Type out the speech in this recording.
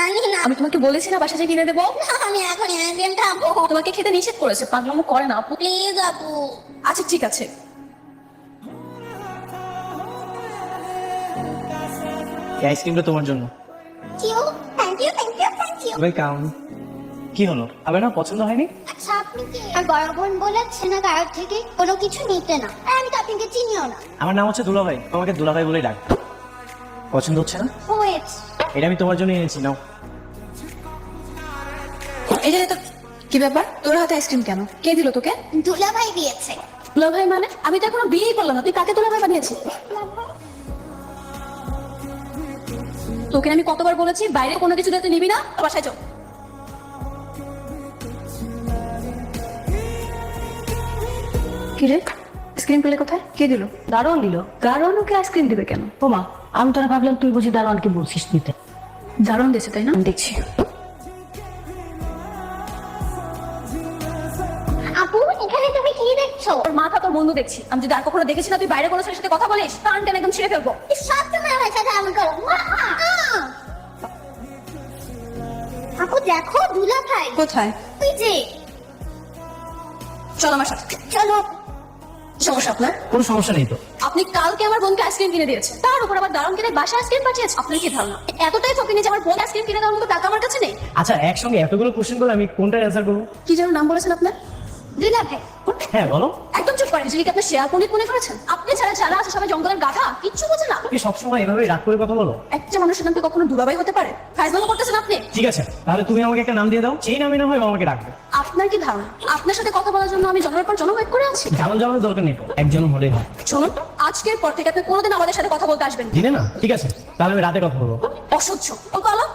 জানি না। আমি তোমাকে বলেছি না বাসা কিনে দেবো? আমি এখন আইসক্রিম খাব তোমাকে খেতে নিষেধ করেছে পাগলামো করে না আপু। প্লিজ আপু। আচ্ছা ঠিক আছে। এই আইসক্রিমটা তোমার জন্য। Q thank you thank you thank you welcome কি হলো? আবার না পছন্দ হয়নি? আচ্ছা আপনি কি? আর বড় বোন বলেছে না কারোর থেকে কোনো কিছু নিতে না। আর আমি তো আপনাকে চিনিও না। আমার নাম হচ্ছে দুলাভাই। তোমাকে দুলাভাই বলেই ডাক পছন্দ হচ্ছে না? ওয়েট এটা আমি তোমার জন্য এনেছি নাও। যে তো কি ব্যাপার? তোর হাতে আইসক্রিম কেন? কে দিল তোকে? দুলা ভাই দিয়েছে। দুলা ভাই মানে? আমি তো এখনও বিয়েই করলাম না। তুই কাকে দুলা ভাই বানিয়েছিস? তোকে আমি কতবার বলেছি বাইরে কোনো কিছু দিতে নিবি না বাসায় চল কিরে আইসক্রিম পেলে কোথায়? কে দিল? দারোয়ান দিল। দারোয়ান ওকে আইসক্রিম দিবে কেন? ও মা। আমি তোরা ভাবলাম তুই বুঝি দারোয়ানকে বলছিস নিতে। দারোয়ান দিয়েছে তাই না? আমি দেখছি। আপু এখানে তুমি কি দেখছ? তোর মাথা তোর বন্ধু দেখছি। আমি যদি আর কখনো দেখেছি না তুই বাইরে কোনো ছেলের সাথে কথা বলিস কান টেনে একদম ছিঁড়ে ফেলব। সব সময় আমার সাথে এমন করো আপু দেখো দুলা ভাই কোথায়? ওই যে। চল আমার সাথে। চলো। সমস্যা আপনার? কোনো সমস্যা নেই তো। আপনি কালকে আমার বোনকে আইসক্রিম কিনে দিয়েছে তার উপর আবার দারুণ কিনে বাসা আইসক্রিম পাঠিয়েছে। আপনার কি ধারণা? এতটাই ফকিনি যে আমার বোন আইসক্রিম কিনে দেওয়ার মতো টাকা আমার কাছে নেই? আচ্ছা একসঙ্গে এতগুলো কোশ্চেন করলে আমি কোনটা অ্যান্সার করব? কি যেন নাম বলেছেন আপনার? দুলা ভাই। হ্যাঁ বলো। একদম চুপ করেন যদি আপনি শেয়ার পণ্ডিত মনে করেছেন? আপনি ছাড়া যারা আছে সবাই জঙ্গলের গাধা কিচ্ছু বোঝে না। তুমি সবসময় এভাবে রাগ করে কথা বলো। মানুষের নাম কি কখনো হতে পারে? ফাইজলামো করতেছেন আপনি? ঠিক আছে তাহলে তুমি আমাকে একটা নাম দিয়ে দাও সেই নামে না হয় আমাকে ডাকবে। আপনার কি ধারণা? আপনার সাথে কথা বলার জন্য আমি পর জন্ম ওয়েট করে আছি? যেমন দরকার নেই একজন হলে হয়। শুনুন আজকের পর থেকে আপনি কোনোদিন আমাদের সাথে কথা বলতে আসবেন। দিনে না? ঠিক আছে তাহলে আমি রাতে কথা বলব। অসহ্য। ও কলম